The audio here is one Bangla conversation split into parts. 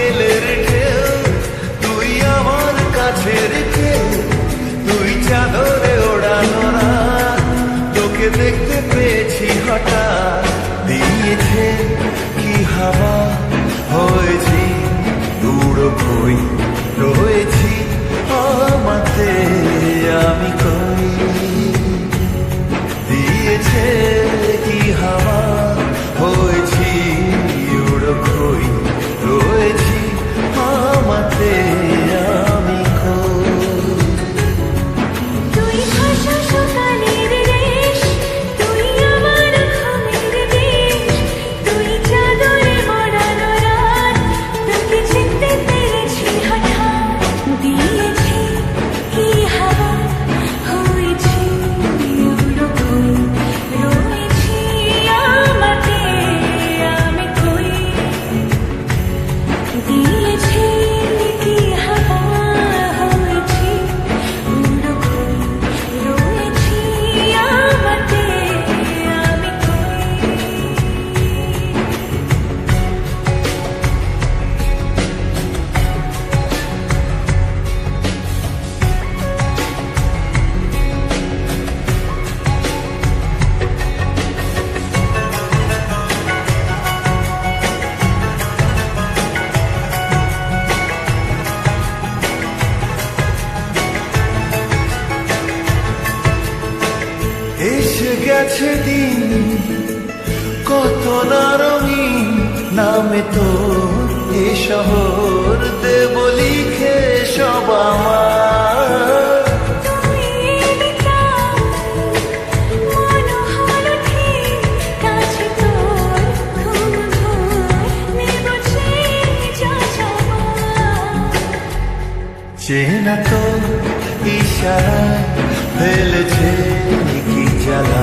বিকেলের ঢেউ তুই আমার কাছের কেউ তুই চাদরে ওড়ানো তোকে দেখতে পেয়েছি হঠাৎ। গেছে দিন, কত না রঙিন নামে তো এ শহর দেব লিখে সব আমার। চেনা তো ইশারায় ফেলেছে কি জ্বালা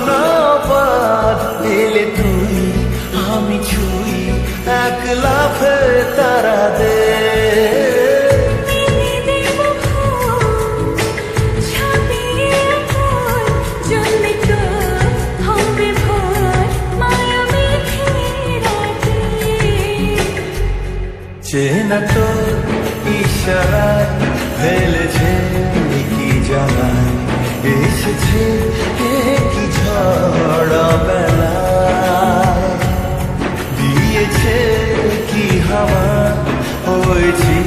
ভাবনা পার এলে তুই আমি ছুই এক লাফে তারা দে। মেলে দেব ফুল 他们和我